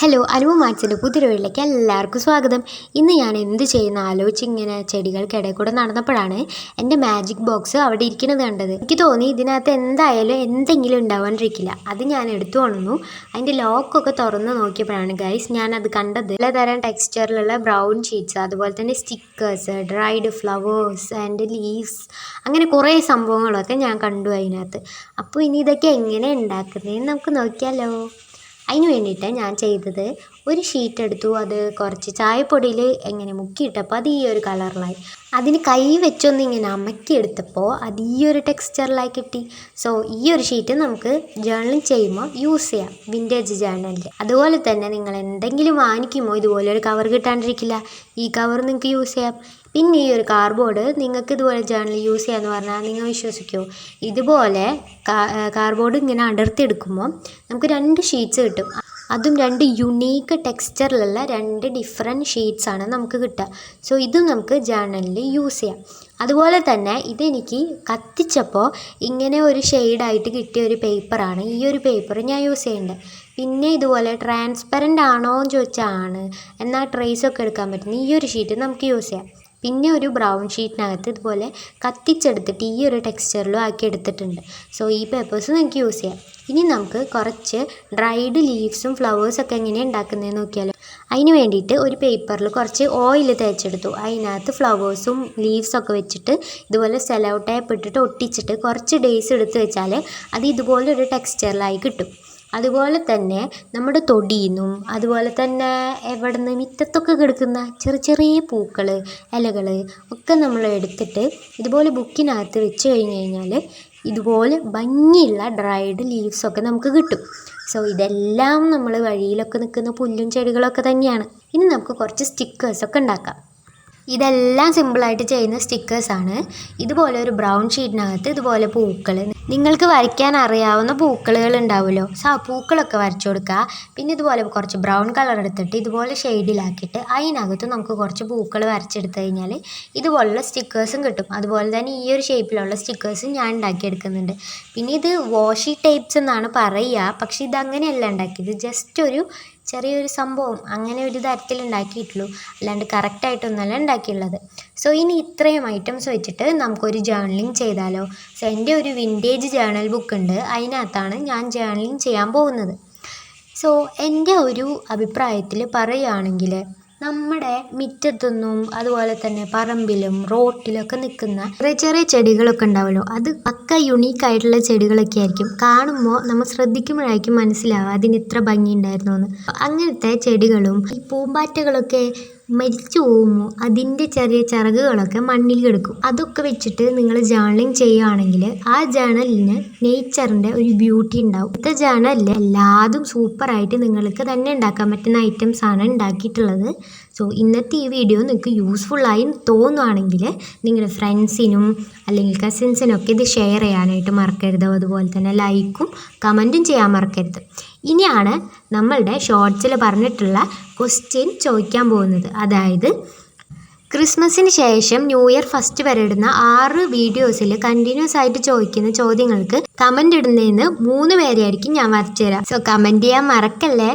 Hello അനുവ മാച്ചിന്റെ പുതിയൊരു വീട്ടിലേക്ക് എല്ലാവർക്കും സ്വാഗതം. ഇന്ന് ഞാൻ എന്ത് ചെയ്യുന്ന? ആലോചിച്ച് ഇങ്ങനെ ചെടികൾക്കിടയിൽ കൂടെ നടന്നപ്പോഴാണ് എന്റെ മാജിക് ബോക്സ് അവിടെ ഇരിക്കുന്നത് കണ്ടത്. എനിക്ക് തോന്നി ഇതിനകത്ത് എന്തായാലും എന്തെങ്കിലും ഉണ്ടാവാണ്ടിരിക്കില്ല. അത് ഞാൻ എടുത്തു കൊണ്ടുവന്നു അതിന്റെ ലോക്കൊക്കെ തുറന്ന് നോക്കിയപ്പോഴാണ് ഗൈസ് ഞാനത് കണ്ടത്. പലതരം ടെക്സ്ചറിലുള്ള ബ്രൗൺ ഷീറ്റ്സ് അതുപോലെ തന്നെ stickers dried flowers and leaves അങ്ങനെ കുറേ സംഭവങ്ങളൊക്കെ ഞാൻ കണ്ടു അതിനകത്ത്. അപ്പോൾ ഇനി ഇതൊക്കെ എങ്ങനെ ഉണ്ടാക്കുന്നതെന്ന് നമുക്ക് നോക്കിയാലോ. അതിന് വേണ്ടിയിട്ട് ഞാൻ ചെയ്തത്. ഒരു ഷീറ്റ് എടുത്തു. അത് കുറച്ച് ചായപ്പൊടിയിൽ ഇങ്ങനെ മുക്കിയിട്ടപ്പോൾ അത് ഈ ഒരു കളറിലായി അതിന് കൈ വെച്ചൊന്ന് ഇങ്ങനെ അമക്കിയെടുത്തപ്പോൾ അത് ഈ ഒരു ടെക്സ്ചറിലായി കിട്ടി. സോ ഈ ഒരു ഷീറ്റ് നമുക്ക് ജേണലിങ് ചെയ്യുമ്പോൾ യൂസ് ചെയ്യാം. വിന്റേജ് ജേണലിൽ അതുപോലെ തന്നെ നിങ്ങൾ എന്തെങ്കിലും വാങ്ങിക്കുമ്പോൾ ഇതുപോലെ ഒരു കവർ കിട്ടാണ്ടിരിക്കില്ല. ഈ കവർ നിങ്ങൾക്ക് യൂസ് ചെയ്യാം. പിന്നെ ഈ ഒരു കാർഡ്ബോർഡ് നിങ്ങൾക്ക് ഇതുപോലെ ജേണൽ യൂസ് ചെയ്യാന്ന് പറഞ്ഞാൽ നിങ്ങൾ വിശ്വസിക്കുമോ ഇതുപോലെ കാർഡ്ബോർഡ് ഇങ്ങനെ അടർത്തിയെടുക്കുമ്പോൾ നമുക്ക് രണ്ട് ഷീറ്റ്സ് കിട്ടും. അതും രണ്ട് യുണീക്ക് ടെക്സ്ചറിലുള്ള രണ്ട് ഡിഫറെന്റ് ഷീറ്റ്സ് ആണ് നമുക്ക് കിട്ടുക. സോ ഇതും നമുക്ക് ജേണലിൽ യൂസ് ചെയ്യാം. അതുപോലെ തന്നെ ഇതെനിക്ക് കത്തിച്ചപ്പോൾ ഇങ്ങനെ ഒരു ഷെയ്ഡായിട്ട് കിട്ടിയ ഒരു പേപ്പറാണ് ഈ ഒരു പേപ്പർ ഞാൻ യൂസ് ചെയ്യേണ്ടത് പിന്നെ ഇതുപോലെ ട്രാൻസ്പെറന്റ് ആണോ എന്ന് ചോദിച്ചാൽ ആണ് എന്നാൽ ട്രേസ് ഒക്കെ എടുക്കാൻ പറ്റുന്ന ഈ ഒരു ഷീറ്റ് നമുക്ക് യൂസ് ചെയ്യാം. പിന്നെ ഒരു ബ്രൗൺ ഷീറ്റിനകത്ത് ഇതുപോലെ കത്തിച്ചെടുത്തിട്ട് ഈ ഒരു ടെക്സ്ചറിലും ആക്കി എടുത്തിട്ടുണ്ട്. സോ ഈ പേപ്പേഴ്സ് നിങ്ങൾക്ക് യൂസ് ചെയ്യാം. ഇനി നമുക്ക് കുറച്ച് ഡ്രൈഡ് ലീവ്സും ഫ്ലവേഴ്സൊക്കെ എങ്ങനെയാണ് ഉണ്ടാക്കുന്നതെന്ന് നോക്കിയാലോ. അതിന് വേണ്ടിയിട്ട് ഒരു പേപ്പറിൽ കുറച്ച് ഓയിൽ തേച്ചെടുത്തു. അതിനകത്ത് ഫ്ലവേഴ്സും ലീവ്സൊക്കെ വെച്ചിട്ട് ഇതുപോലെ സെലോ ടേപ്പ് ഇട്ടിട്ട് ഒട്ടിച്ചിട്ട് കുറച്ച് ഡേയ്സ് എടുത്ത് വെച്ചാൽ അത് ഇതുപോലെ ഒരു ടെക്സ്ചറിലായി കിട്ടും. അതുപോലെ തന്നെ നമ്മുടെ തൊടിയിന്നും അതുപോലെ തന്നെ എവിടെ നിന്ന് മുറ്റത്തൊക്കെ കിടക്കുന്ന ചെറിയ ചെറിയ പൂക്കൾ ഇലകൾ ഒക്കെ നമ്മൾ എടുത്തിട്ട് ഇതുപോലെ ബുക്കിനകത്ത് വെച്ച് കഴിഞ്ഞ് കഴിഞ്ഞാൽ ഇതുപോലെ ഭംഗിയുള്ള ഡ്രൈഡ് ലീവ്സൊക്കെ നമുക്ക് കിട്ടും. സോ ഇതെല്ലാം നമ്മൾ വഴിയിലൊക്കെ നിൽക്കുന്ന പുല്ലും ചെടികളൊക്കെ തന്നെയാണ്. ഇനി നമുക്ക് കുറച്ച് സ്റ്റിക്കേഴ്സൊക്കെ ഉണ്ടാക്കാം. ഇതെല്ലാം സിമ്പിളായിട്ട് ചെയ്യുന്ന സ്റ്റിക്കേഴ്സാണ് ഇതുപോലെ ഒരു ബ്രൗൺ ഷീറ്റിനകത്ത് ഇതുപോലെ പൂക്കൾ നിങ്ങൾക്ക് വരയ്ക്കാൻ അറിയാവുന്ന പൂക്കളുകൾ ഉണ്ടാവുമല്ലോ. സോ പൂക്കളൊക്കെ വരച്ചു കൊടുക്കുക. പിന്നെ ഇതുപോലെ കുറച്ച് ബ്രൗൺ കളർ എടുത്തിട്ട് ഇതുപോലെ ഷെയ്ഡിലാക്കിയിട്ട് അതിനകത്ത് നമുക്ക് കുറച്ച് പൂക്കൾ വരച്ചെടുത്ത് കഴിഞ്ഞാൽ ഇതുപോലുള്ള സ്റ്റിക്കേഴ്സും കിട്ടും. അതുപോലെ തന്നെ ഈ ഒരു ഷേപ്പിലുള്ള സ്റ്റിക്കേഴ്സും ഞാൻ ഉണ്ടാക്കിയെടുക്കുന്നുണ്ട്. പിന്നെ ഇത് വാഷി ടൈപ്സ് എന്നാണ് പറയുക. പക്ഷേ ഇതങ്ങനെയല്ല ഉണ്ടാക്കിയത്. ജസ്റ്റ് ഒരു ചെറിയൊരു സംഭവം അങ്ങനെ ഒരു തരത്തിൽ ഉണ്ടാക്കിയിട്ടുള്ളൂ. അല്ലാണ്ട് കറക്റ്റായിട്ടൊന്നുമല്ല ഉണ്ടാക്കിയുള്ളത്. സോ ഇനി ഇത്രയും ഐറ്റംസ് വെച്ചിട്ട് നമുക്കൊരു ജേർണലിങ് ചെയ്താലോ? സോ എന്റെ ഒരു വിന്റേജ് ജേർണൽ ബുക്ക് ഉണ്ട്. അതിനകത്താണ് ഞാൻ ജേർണലിങ് ചെയ്യാൻ പോകുന്നത്. സോ എന്റെ ഒരു അഭിപ്രായത്തിൽ പറയുകയാണെങ്കിൽ നമ്മുടെ മിറ്റത്തൊന്നും അതുപോലെ തന്നെ പറമ്പിലും റോട്ടിലൊക്കെ നിൽക്കുന്ന ചെറിയ ചെറിയ ചെടികളൊക്കെ ഉണ്ടാവുമല്ലോ അത് പക്ക യുണീക്ക് ആയിട്ടുള്ള ചെടികളൊക്കെ ആയിരിക്കും. കാണുമ്പോൾ നമ്മൾ ശ്രദ്ധിക്കുമ്പോഴായിരിക്കും മനസ്സിലാവുക അതിന് ഇത്ര ഭംഗി ഉണ്ടായിരുന്നു എന്ന് അങ്ങനത്തെ ചെടികളും ഈ പൂമ്പാറ്റകളൊക്കെ മരിച്ചു പോകുമോ അതിന്റെ ചെറിയ ചിറകുകളൊക്കെ മണ്ണിൽ കിടക്കും. അതൊക്കെ വെച്ചിട്ട് നിങ്ങൾ ജേണലിങ് ചെയ്യുകയാണെങ്കിൽ ആ ജേണലിന് നേച്ചറിന്റെ ഒരു ബ്യൂട്ടി ഉണ്ടാവും. ഇത്ത ജേണലിൽ എല്ലാതും സൂപ്പറായിട്ട് നിങ്ങൾക്ക് തന്നെ ഉണ്ടാക്കാൻ പറ്റുന്ന ഐറ്റംസ് ആണ് ഉണ്ടാക്കിയിട്ടുള്ളത്. സോ ഇന്നത്തെ ഈ വീഡിയോ നിങ്ങൾക്ക് യൂസ്ഫുള്ളായി തോന്നുവാണെങ്കിൽ നിങ്ങളുടെ ഫ്രണ്ട്സിനും അല്ലെങ്കിൽ കസിൻസിനൊക്കെ ഇത് ഷെയർ ചെയ്യാനായിട്ട് മറക്കരുത്. അതുപോലെ തന്നെ ലൈക്കും കമന്റും ചെയ്യാൻ മറക്കരുത്. ഇനിയാണ് നമ്മളുടെ ഷോർട്സിൽ പറഞ്ഞിട്ടുള്ള ക്വസ്റ്റ്യൻ ചോദിക്കാൻ പോകുന്നത്. അതായത് ക്രിസ്മസിന് ശേഷം ന്യൂ ഇയർ ഫസ്റ്റ് വരെ ഇടുന്ന ആറ് വീഡിയോസിൽ കണ്ടിന്യൂസ് ആയിട്ട് ചോദിക്കുന്ന ചോദ്യങ്ങൾക്ക് കമന്റ് ഇടുന്നതിന് മൂന്ന് പേരെയായിരിക്കും ഞാൻ വരച്ചു തരാം. സോ കമന്റ് ചെയ്യാൻ മറക്കല്ലേ?